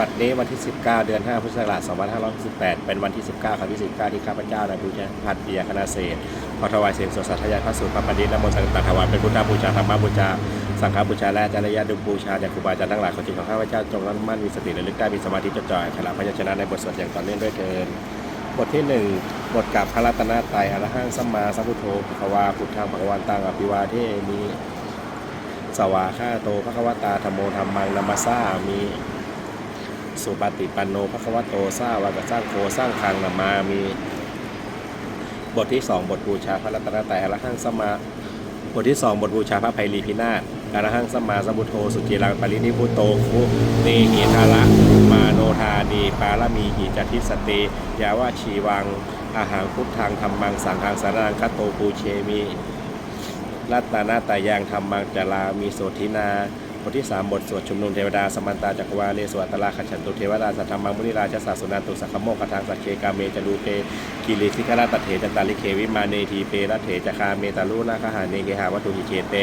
บัดนี้วันที่ 19 เดือน 5 พุทธศักราช 2568 เป็นวันที่ 19ครั้งที่ 19 ที่ข้าพเจ้านายบูชาพัฒน์ปิยคณาเศรษฐ์ขอถวายเสียงสวดสัตยายพระสูตรพระปฏิและมนต์ต่างๆถวายเป็นพุทธบูชาธรรมบูชา สังฆบูชาและจริยดุบูชาจากครูบาอาจารย์ทั้งหลายขอจิตของข้าพเจ้าจงรักมั่นมีสติระลึกได้มีสมาธิจดจ่อขณะพยัญชนะในบทสวดอย่างต่อเนื่องด้วยเถิดบทที่หนึ่งบทกับพระรัตนตรัยอรหังสัมมาสัมพุทโธภควาพุทธังภควันตังอภิวาเทมิสวาข้าโตพระควตาธรรมโมธรรมังนามาสามี สุปฏิปันโนพระควโตสาวากสร้างโคสร้างคังนามามี บทที่สองบทบูชาพระรัตนตรัยอรหังสมมาบทที่สองบทบูชาพระไพรีพินาศอรหังสมมาสมุทโธสุจิรังปรินิพุโตคุเนหิทาระมาโนธานีปาลมีหิจติสติยาวาชีวัง อาหารพุทธังธรรมังสังฆังสารังคโตปูเชมีรัตนาตายางธรรมังจารามีโสธินา บทที่ 3 บทสวดชุมนุมเทวดาสมันตาจักรวาเลสวตลาขฉันตุเทวดาสัทธรรมมุนิราชสาสุนันตุสัคคโมกทางสักเคกาเมจดูเตกิริสิกราตเถจันตาลิเควิมาเนทีเประเถจคาเมตาลุนาคหาเนเกหาวัตุหิเชเต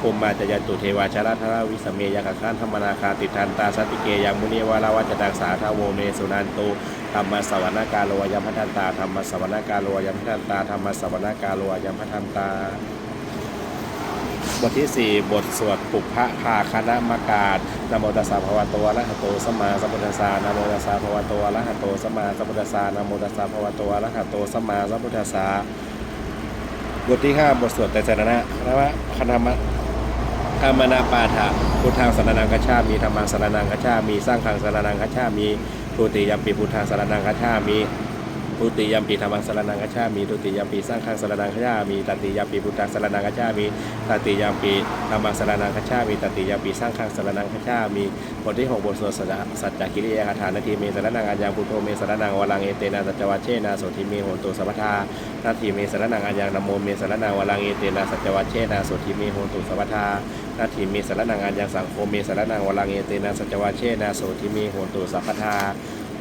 ภูมมาจยันตุเทวาชาราธราวิสเมยคขันธรรมนาคาติทันตาสติเกยังมุนีวาลาวัจตังสาทาโวเมสุนันตุธรรมสวรรณกาโลยมพัทันตาธรรมสวรรณกาโลยมพัทันตาธรรมสวรรณกาโลยมพัทันตา บทที่ 4 บทสวดปุพพะพาคณะมาการนโมตัสสะภะวะโตอะระหะโตสัมมาสัมพุทธัสสะนโมตัสสะภะวะโตอะระหะโตสัมมาสัมพุทธัสสะนโมตัสสะภะวะโตอะระหะโตสัมมาสัมพุทธัสสะบทที่ 5 บทสวดไตรสรณะนะวะคณะมะธรรมนาปาฐะพุทธังสรนังคัจฉามีธรรมังสรนังคัจฉามีสร้างขังสรนังคัจฉามีทุติยมปีพุทธังสรนังคัจฉามี ทุติยมปีธรรมังสรนังกัจฉามีทุติยมปีสร้างขังสรนังกัจฉามีตติยมปีพุทธังสรนังกัจฉามีตติยมปีธรรมังสรนังกัจฉามีตติยมปีสร้างขังสรนังกัจฉามีบทที่หกบทสวดสัจจะสัจจกิริยาคาถานาทีเมสรนังอัญญังพุทโธเมสรนังวลังเอเตนะสัจวัชเชนะโสทิเมโหตุสัพพทานาทีเมสรนังอัญญังนโมเมสรนังวลังเอเตนะสัจวัชเชนะโสทิเมโหตุสัพพทานาทีเมสรนังอัญญังสังโฆเมสรนังวลังเอเตนะสัจวัชเชนะโสทิเมโหตุสัพพทา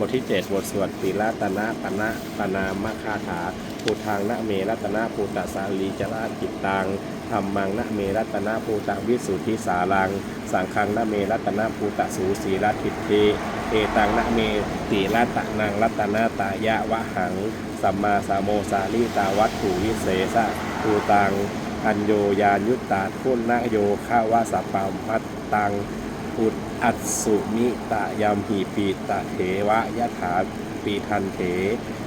ทที่ 7 บทสวดปีละตนะปนะปนามคาถาภูทางนะเมรัตนะภูตสาลีจราจิตตังธรรมังนะเมรัตนะภูตวิสุทธิสารัง สังฆังนะเมรัตนะภูตสูสีรัติเทเอตังนะเมติรัตนังรัตนาตายะวะหัง สัมมาสามโมสาลีตาวัตถุวิเศษะภูตังอัญโยยานยุตตาทุนนโยฆาวาสปามัตตังอุด อัตสุมิตะยามหีปีตะเถวะยะถาปีทันเถ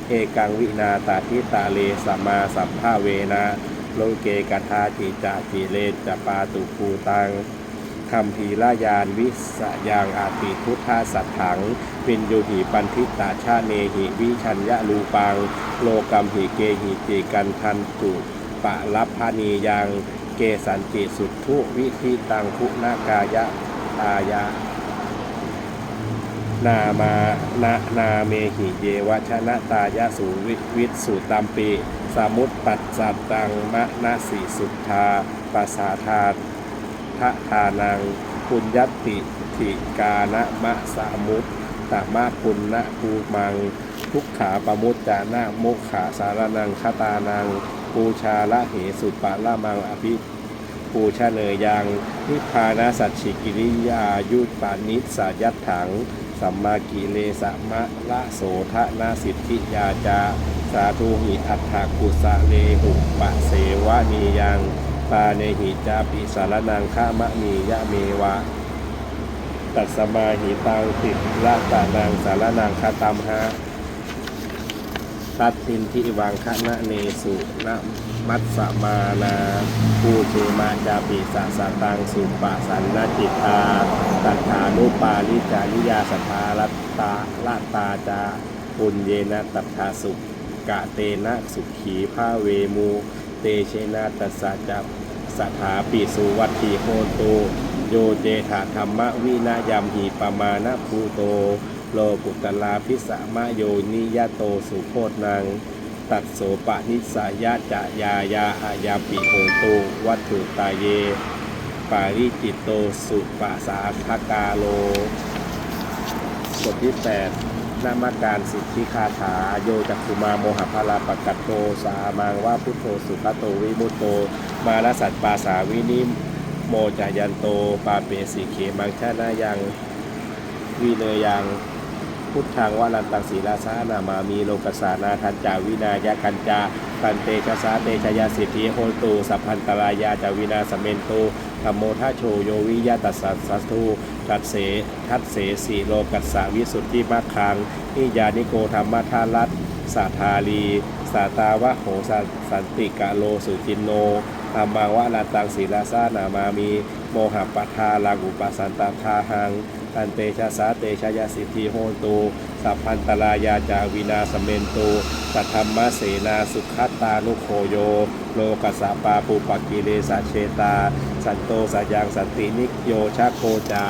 เอกังวินาตาทิตาเลสมมาสัมภาเวนะโลเกกทาจิจะจิเลจปาตุภูตังคัมภีรายานวิสยางอาติพุทธาสัตถังปินโยหิปันทิตาชาเนหิวิชัญญะลูปัง โลกัมหิเกหิจิกันทันตุปะลัพพานียัง เกสันติสุทธุวิธิตังคุณากายะ ตายะ นามานานาเมหิเยวชนะตายะสูวิวิสุตัมปีสมุตปัสสัตตังมะนาสีสุทธาปัสสาธาทะทานังปุญญติถิกานะมะสามุตตมะปุณณภูมัง ทุกขาปมุตจานามุขขาสารนังคตานัง ปูชาละเหสุปะละมังอภิ ปูชาเนยยังนิพานาสัจฉิกิริยายุตปานิสายัตถัง สัมมากิเลสะมะละโสทะนาสิทธิยาจา สาธุหิอัฏฐกุสะเลหุปะเสวะนียังปาเนหิจาปิสารนังฆามะนียะเมวะ ตัสสมาหิตังติละตานังสารนังคาตัมหะ ตัดทินทิวังคะนะเนสุนะมัตสมานาภูเชมาจาปิสะสะตังสุปะสันนจิตตาตัฏฐานุปาลิจานิยาสทารัตตาละตาจาปุญเยนะตัฐาสุกะเตนะสุขีภาเวมูเตเชนะตัสสะจับสถาปิสุวัตถีโหตุโยเจถาธรรมวินายามหีปมาณภูโต โลกุตลาพิสามะโยนิยะโตสุโคตนังตัดโสปะนิสายะจะยายาอายาปิโหตุวัตถุตาเย ปาริจิตโตสุปะสาคกาโลบทที่ 8 นามาการสิทธิคาถาโยจักขุมาโมหพลาปกัตโตสามังว่าพุทโธสุขโตวิมุตโต มาลสัตปาสาวินิโมจายันโต ปาเปสิเขมังชานายังวีเนยัง พุทธังวารันตังศีลาสานามามีโลกัสานาทันจาวินายากันจาปันเตชะสาเตชยาสิทธิโหตูสัพพันตรายาจาวินาสเมนตูธรรมโมทาโชโยวิยาตัสสะสัสทูทัตเสทัตเสสีโลกัสสาวิสุทธิมัคคังนิยานิโกธรรมทารัตสาธาลีสาตาวะโหสันติกะโลสุจินโนธรรมังวะลันตังศีลาสานามามี โมหะปะทาลังอุปสันตทาหัง ตันเตชะสาเตชะยาสิทธิโหตูสัพพันตรายาจาวินาสเมนตูสัทธรรมเสนาสุขัตตานุโคโย โลกัสสปาปุปกิเลสเชตา สันโตสัจยังสันตินิโยชาโคจา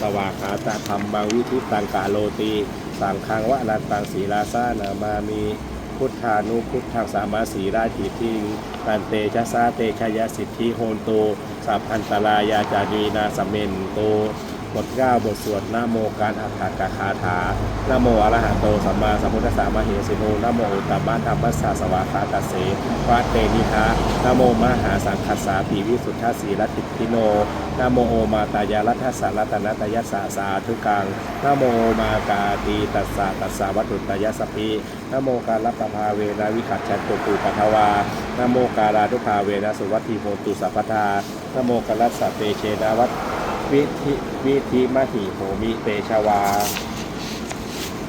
สวากขาตธรรมังวิธิตังกาโลตีสังคังวะรันตังศีลาสานามามีพุทธานุพุทธังสามาสีราจิทิงปันเตชะสาเตชยสิทธิโหนโตสัพพันตรายาจารีนาสเมนโต บทเก้าบทสวดนะโมการอัฏฐกคาถานะโมอระหะโตสัมมาสัมพุทธัสสะมะเหสิโนนะโมอุตตมะธรรมัสสะสวากขาตเสวะเตนิทานะโมมหาสังคัสสาปิวิสุทธาสีรติทิโนนะโมโอมาตายารัตสารัตนตยัสสะสาธุกังนะโมมากาตีตัสสะตัสสะวัตุตยัสสปินะโมการรับประภาเวนะวิขัดชันตุปูปัทวานะโมการาทุภาเวนะสุวัตถิโหตุสัพพทานะโมกัลลัสสะเตเชนาวัต วิธิวิธิมหิโหมิเตชวา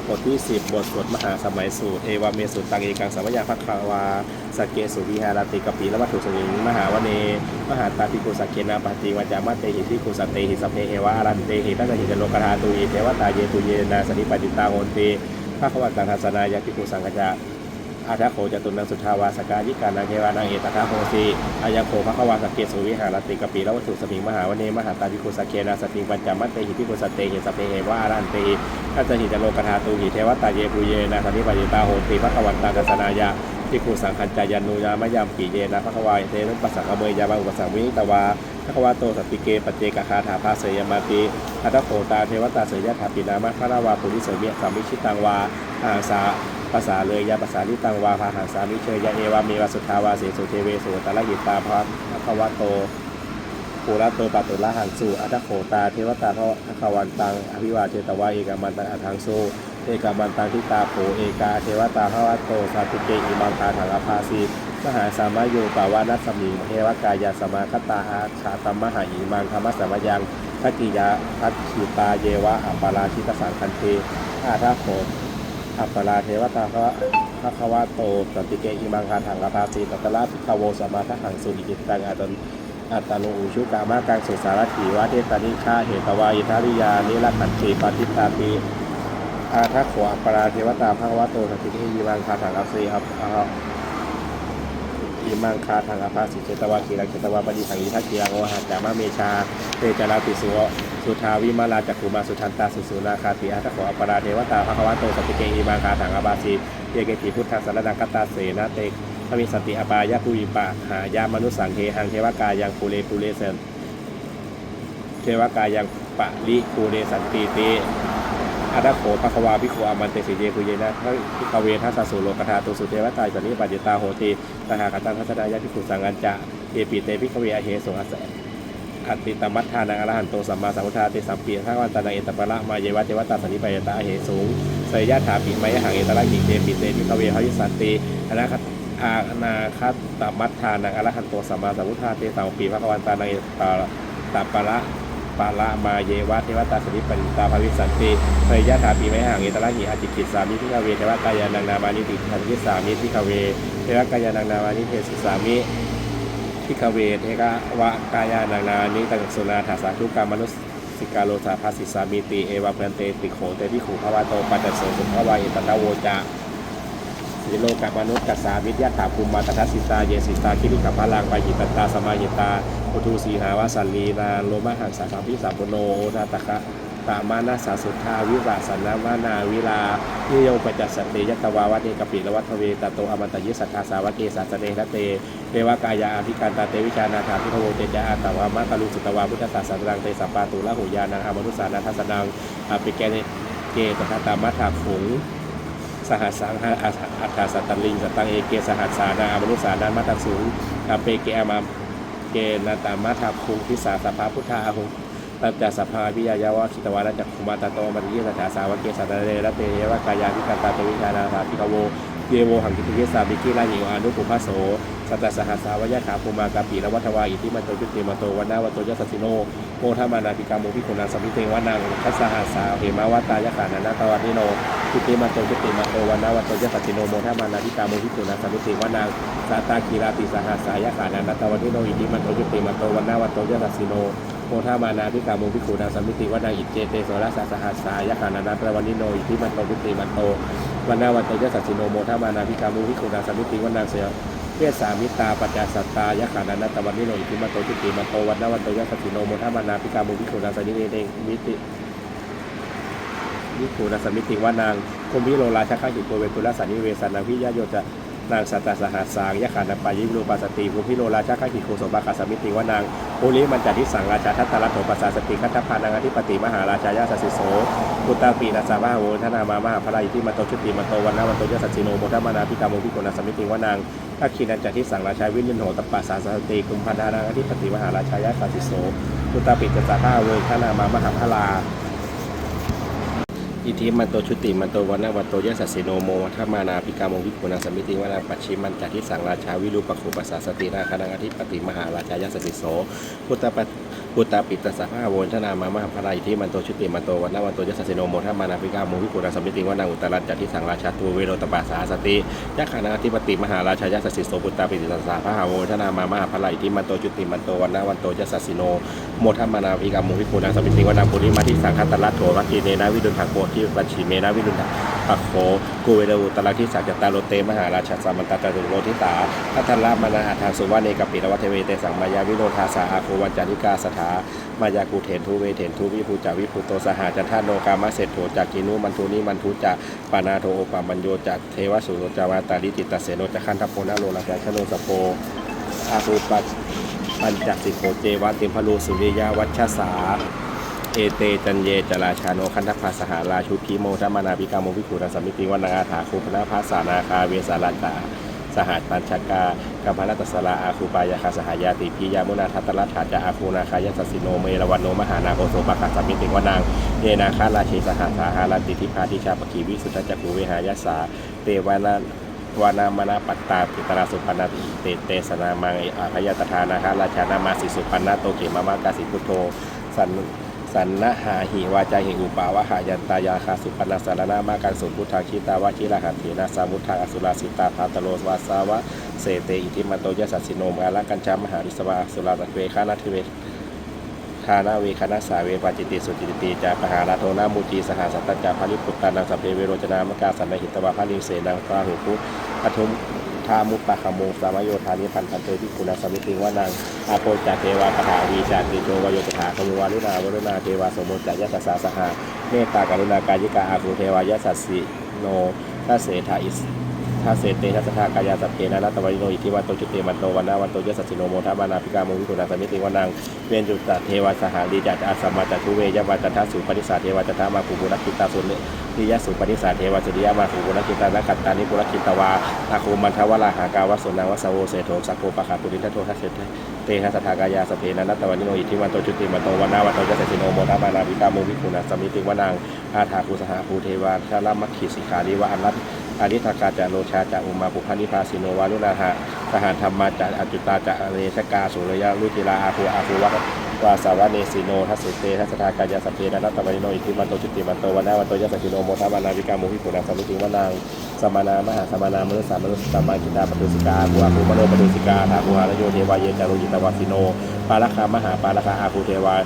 บทที่ 10 บทสวดมหาสมัยสูตร เอวาเมสุตังเอกังสัมยาภัคควาสกเกสุวิหารติกปีละวัตถุสวิงมหาวเน มหาตาปิกุสักเกนาปฏิวัจามาเตหิทิกุสเตหิสพเพเอวะอารันเตหิตั้งหิจโลกธาตุยเทวตาเยตุเยนาสนิปจิตาโหนเตภาควตังทัสนายาปิกุสังกจา อาทะโขจตุนังสุทาวาสกายิกานังเทวานังเอตทะโหสีอายาโขภควาสกเกสุวิหารติกปีละวัตถุสมิงมหาวเนมหาตาภิกขุสเกนาสติปัญจมัตเตหิภิกขุสตเตหิสเพเหวะอารันตหิทัจหิจโลกธาตุหิเทวตาเยปุเยนะสันนิปจิตาโหติภควันตาทัสนายาภิกขุสังคัญจายันนุยามะยามปีเยนะภควายเทนุปัสสังอเมยยาบังอุปสังวิตวาภควาโตสติเกปเจกคาถาภาเสยมาติอัตโขตาเทวตาเสยยถาปินามะพระวาปุริเสเมียสัมมิชิตังวาอาสา ภาษาเลยยาภาษาลิตังวาภาหาสามิเชยยะเอวามีวาสุทธาวาเสสุเทเวสุตะละหิตาภะภควะโตปุระโตปะตุละหังสุอัตโขตาเทวตาภะควันตังอภิวาเทตวาเอกามันตังอัทังสุเอกามันตังทิตาโผเอกาเทวตาภะวัตโตสาธุเกอิมังคาถังอภาสีมหาสามาโยปาวานัสมิงเทวกายาสมาคตาอาคาตัมมหาอิมังธรรมสมยังทักกิยาทัตชิตาเยวะอัปปาราชิตสังคันเทอาทาโข อัปปราเทวตาพระพระควาโตสันติเกอิมังคาถังกปาสีตัตละพิคาโวสมาทหังสุนิจิตตังอัตนอัตตโนอุชุกามากังสุสารถีวะเทตานิฆาเหตวายิทาริยานิรัขันติปาติตาปีอาทักขวัปปราเทวตาพระควาโตสันติเกอิมังคาถังอัปสีอัปอิมังคาถังอภาสิเจตวาคีรังเจตวาปฏิสังอิทักคีรังโอหะจามะเมชาเตจาราติสุโอ สุทาวิมาลาจักขุมาสุทันตาสุสุนาคาติอัตโขอปราเทวตาภควะโตสติเกอิมังคาถังอาบาสีเยเกติพุทธังสารนังกัตตาเสนาเตทวิสติอปายะภูวิปะหายามนุสังเทหังเทวกายังปูเลปูเลเสนเทวกายังปะลิปูเลสันติเตอัตโขภควาภิกขุอามันเตสิเยปุเยนะพระพิกเวทัสสุโลกธาตุสุเทวตาจนิปัจจิตาโหติตหากตังทัสดายะภิกขุสังกัญจะเอปิเตภิกขเวอเหสงอัสสะ อัตติตมัฏฐานังอรหันโตสัมมาสัมพุทธาเตสัมปีข้าวันตานังเอตปะละมาเยวะเทวตาสันนิปายตาเหสูงสยยะถาปิมายะหังเอตระหิเตปิเตพิกเวหายุสันติอนาคตอานาคตตมัฏฐานังอรหันโตสัมมาสัมพุทธาเตสัมปีพระวันตานังเอตตปะละปะละมาเยวะเทวตาสันิปายตาภวิสันติเสยยะถาปิมายะหังเอตระหิอาจิกิจสามิพิกเวเทวตายานังนามานิติทันยิสามิพิกเวเทวกายานังนามานิเทสสามิ พิกเวเทกะวะกายานานานิตังสุนาถาสาธุกามนุสสิกาโลสาภาสิสามิติเอวะเพนเตติโขเตพิขูภาวะโตปัจจโสสุภวะเอตตะโวจะสิโลกามนุษย์กัสสาวิทยาถาภูมิมาตทัสสิตาเยสิตาคิริขพลังปายิตตาสมายิตาอุทูสีหาวาสันลีนาโลมหังสาสัมพิสัมปุโนโอนาตคะ ตามานาสาสุทธาวิวาสันนาวานาวิลานิโยปจัสสติยตวาวัตเนกปิละวัตเวตโตอมันตยิสัทธาสาวะเกสัสเนระเตเทวากายาอภิการตาเตวิชานาถาพิทโวเตจาอาตาวามะตาลุสุตวาพุทธศาสนังเตสัปปาตุละหุยานังอมนุสานาทัสนังอาปิแกเนเกตถาตามัทถาขุงสหัสสังหาอัฏฐาสัตตลิงสตังเอเกสหัสสานาอมนุสานามัตตสูงอเปเกอามาเกนาตามัทถาคุงทิสาสัพพะพุทธาหุ ตัจจสัพพาวิยายาวะคิตวานะจักขุมาตาโตมันยิสัจจสาวกเกสัตเรระเตเยวะกายาวิกันตาเตวิชานาภาพิกโวเยโวหังกิติเยสาบิกิราญิวานุปุพพโสสัตสหัสาวยะขาภูมากาปีละวัฒวาอิทิมันโตจุติมันโตวันนาวันโตยสัสสิโนโมทามานาปิกาโมพิคุนาสมิเตวานังทัสหัสาเหมาวตายะขานานาตวันิโนจุติมันโตจุติมันโตวันนาวันโตยสัสสิโนโมทามานาปิกาโมพิคุนาสมิเตวานังสาตาคีราติสหัสายะขานานาตวันิโนอิทิมันโตจุติมันโตวันนาวันโตยสัสสิโน โมทามานาพิกาโมพิคูนาสมมิติวนาอิเจเตโสรสสหัสสายะขานานาตระวันนิโนอิทิมันโตพิติมันโตวันนาวันโตยสัสสิโนโมทามานาพิกาโมพิคูนาสมมิติวนาเสยเวสสามิตาปัจจสัตตายะขานานาตะวันนิโนอิทิมันโตพิติมันโตวันนาวันโตยสัสสิโนโมทามานาพิกาโมพิคูนาสมิติเดงมิติวิคูนาสมิติวานางคมพิโรราชาข้าหิโกเวตุลสันนิเวสันนาพิยะโยจะ นางสัตตสหัสสางยะขานาปายิรูปัสสติภูพิโรราชาข้าขิโคโสบาคาสมิติวานางโอลิมันจัติสังราชาทัตตรัตโตปัสสาสติคัตถพานังอธิปติมหาราชายาสสิโสปุตตาปีนาสสามาโวทนามามหาพลายที่มาโตชุติมาโตวันนาวันโตยสัสสิโนโมทมานาพิกาโมพิโกนาสมิติวานางทักขินันจัติสังราชาวิญญโหตปัสสาสติกุมพันธานังอธิปติมหาราชายาสสิโสปุตตาปิจจาภาโวทนามามหาพลา อิทิมันโตชุติมันโตวันนาวันโตยสัสสิโนโมทัมมานาปิกามงวิปุนาสมิติวนาปัชิมันจัติสังราชาวิรูปขุปัสสาสตินาคนังอธิปติมหาราชายสัสติโสพุทธป พุตตาปิตสะภาโวนทนามามาพลายที่มันโตชุติมันโตวันนาวันโตยสัสสิโนโมทัมานาปิกาโมวิปุนาสมิติวนาอุตรัจจัติสังราชาตูเวโรตปัสาสติยะขานาธิปติมหาราชายสัสสิโสพุตตาปิตสะภาโวนทนามามาพลายที่มันโตชุติมันโตวันนาวันโตยสัสสิโนโมทัมานาวิกาโมวิปูนาสมิติวนาปุริมาทิสังคตลัตโถวัคคีเนนาวิดุลถักโกที่วัชิเมนาวิดุลถักโขกูเวโรูตลักทิสัจจตาโรเตมหาราชาสามันตตาตุโรทิตาทัตตลามนาอาทางสุวาเนกปิรวัตเทเวเตสังมายาวิโนทาสาอาโควัจจานิกาสถามายากูเถนทุเวเถนทุวิภูจาวิภูโตสหาจันทาโนกามะเศรษโถจากกินุมันทุนิมันทุจะปานาโทโอปามัญโยจากเทวสุโรจาวาตาลิจิตตเสโนจะคันทัพโพนาโลลาจาชโนสโปอาภูปัสปัญจสิโขเจวะติมพลูสุริยาวัชสาเอเตจันเยจราชาโนคันทัพพาสหาราชุพีโมทมานาพิกาโมวิขุรสมิติวนาอาถาคุปนาภาสานาคาเวสาลันตา สหัสปัญชากากัมพนัตสลาอาคูปายาคาสหายาติพิยามุนาทัตตลัฐาจาอาคูนาคายสัสสิโนเมรวันโนมหานาโกโสปะคาสมิติวนางเยนาคาราเชสหัสาหารันติทิพาทิชาปกีวิสุทธจักขุเวหายาสาเตวานาวานามนาปัตตาปิตราสุปันนาติเตเตสนามังอาพยตทานาคาราชานามาสิสุปันนาโตเขมามากาสิพุทโธสัน สันนะหาหิวาจาหิอุปาวะหายันตายาคาสุปนาสารนามาการสุพุทธาคิตาวะคิราหัตถีนาสามุทธาอสุราสิตาภาตโลวาสาวะเสเตอิทิมันโตยสัสสิโนมาลกัญจามหาริสวาสุราตะเวคานาทิเวทานาเวคณะสาเวปาจิติสุจิตติจาปหาราโทนามูจีสหสัตตจาภาริปุตตานังสัพเพเวโรจนามกาสันนหิตวาภาลิเสนังปาหุพุปทุม ทามุปปะขโมสามโยธานิพันธันเตที่คุณสมิติวานังอาโปจาเทวาคถาวีจาติโจวโยจถาคมุวานุนาวรุณาเทวาสมุจจายสัสสาสหาเมตตากรุณากายิกาอาภูเทวายสัสสิโนทัเสธาอิส ถ้าเศษเตทัสทากายาสัพเพนะนัตวันโนอิทิวันโตจุเตมันโตวันนาวันโตยสัสสิโนโมทามานาพิกาโมวิคุณาสมิติวานังเวียนจุตตเทวาสหาดีจัตอาสมมาจัตุเวยวัจันทสุปนิสาเทวาจันทามาภูปุรคิตาสุนนิยสุปนิสาเทวาสุริยามาภูปุรคิตานักตานิปุรคิตวาอาคูมันทวราหากาวสุนังวสโวเสโทสักโคปะขาปุริทัตโททัสเสเตทัสทากายาสัพเพนะนัตวันโนอิทิวันโตจุติมันโตวันนาวันโตยสัสสิโนโมทามานาพิกาโมวิคุณาสมิติวานังอาถาภูสหภูเทวาชาลมัคคิสิขาริวะอันรัต อาริธากาจาโลชาจาอุมาปุพานิพาสิโนวานุนาหะทหารธรรมาจาอจุตาจาเรชกาสุรยะลุจิลาอาภูอาภูวัตวาสาวะเนสิโนทัสสุเตทัสทากายาสัพเพนะนัตตวันโนอิทิมันโตจุติมันโตวันนาวันโตยัสสิโนโมทามานาวิกาโมหิปุณาสมิติวานางสมานามหาสมานามนุสสามนุสสัมาจิตาปตุสิกาภูอาภูมโนปตุสิกาทาภูหารโยเทวาเยจารุจิตวาสิโนปาลคามหาปาลคาอาภูเทวา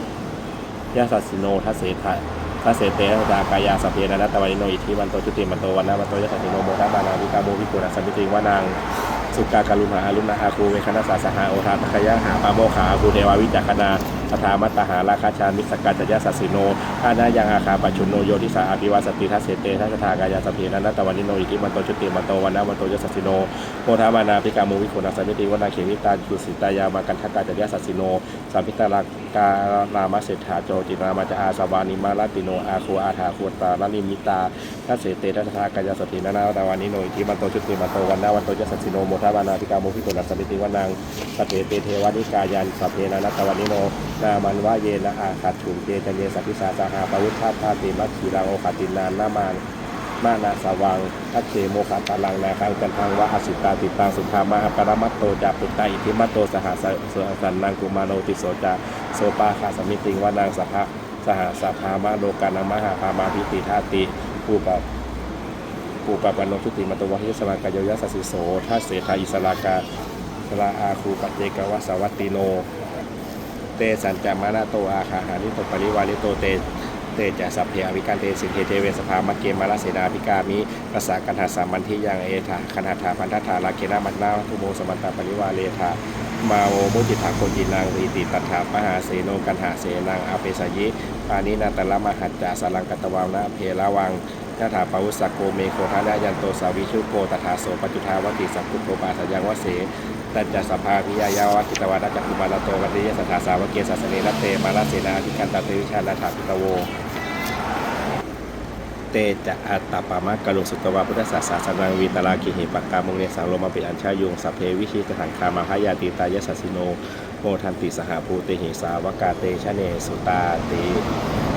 ยาสัสสิโนทัสเสทะ ถ้าเสเตนะตากายาสเพนะนัตะวันโนอิทิมันโตจุติมันโตวันนามันโตยะสันติโนโมทาบานาวิกาโมวิปุระสัมมิติวานางสุกาการุณาอารุณาอาคูเวคณะสาสหาโอทาตคยะหาปาโมขาคูเทวาวิจักขณาสถามัตตหาราคาชามิสกัจจยสัสสิโนอานายังอาคาปัจจุโนโยทิสาอภิวาสติทัสเสเตทัสทากายาสพเพนะนัตตวันิโนอิทิมันโตจุติมันโตวันนามันโตยสัสสิโนโมทามานาพิกาโมวิปุระสัมมิติวนาเขมิตาจุสิตายามากันทกาจยสัสสิโนสัมพิตาลากาลามเศรษฐาโจจินามาจอาสวานิมาลติโนอาคูอาถาคูตาลนิมิตาทัสเสเตทัสทากายาสตินานาตาวันนิโนอิทิมันโตจุติมันโตวันนาวันโตยสัสสิโนโมทาบานาพิกาโมพิโกนัสมิติวนังสพเพเตเทวานิกายันสพเพนานัตตวันนิโนนามันวะเยนะอาคัตถุงเจจเยสัพพิสาสาหาปวุฒาตาติมัคคีรังโอคตินานนามันมานาสวังทัคเคโมคาตาลังนาคังจันทังวะอสิตาติตังสุขามาปรมัตโตจาปุตตาอิทิมัตโตสหัสสสันนังกุมารโนติโสจาโสปาคาสมิติงวานางสภะสหสภามะโลกานังมหาพามาพิติธาติปูปะปูปะปันโนทุติมตวะหิสมากายโยยัสสิโสทัสเสทาอิสลากาสลาอาคูปเจกวะสวัตติโน เตสัญจามานาโตอาคาหานิโตปริวานิโตเตเตจะสัพเพอวิการเตสิเทเทเวสภามะเกมาลเสนาภิกามิภาษากันหาสามันที่ยังเอธาคณาถาพันธถาลาเคนามันนาทุโมสมันตาปริวาเลธามาโอมุจิตาโกจินางรีติตัฏฐามหาเสโนกันหาเสนังอาเปสยิปานินาตละมหัจจาสลังกัตวาวนาเพละวังยะถาปาวุสสกโกเมโคทานายันโตสาวิชุโกตถาโสปจุทาวติสัพพุโธปาสยังวเส ตัจจสภาพิยายาวะกิตวานัจจคุมาลโตวัติยสถาสาวเกศาสเนนัตเตมาลเสนาธิคันตเตวิชานาถาปิตโว เตจะอัตตปามะกะลุสุตวาพุทธศาสสนังวีตลาคิหิปักกามงเนสังโลมาปิอัญชายุงสัพเพวิชิตถังคามาหายาติตายสสสิโนโมทันติสหภูเตหิสาวกาเตชะเนสุตาติ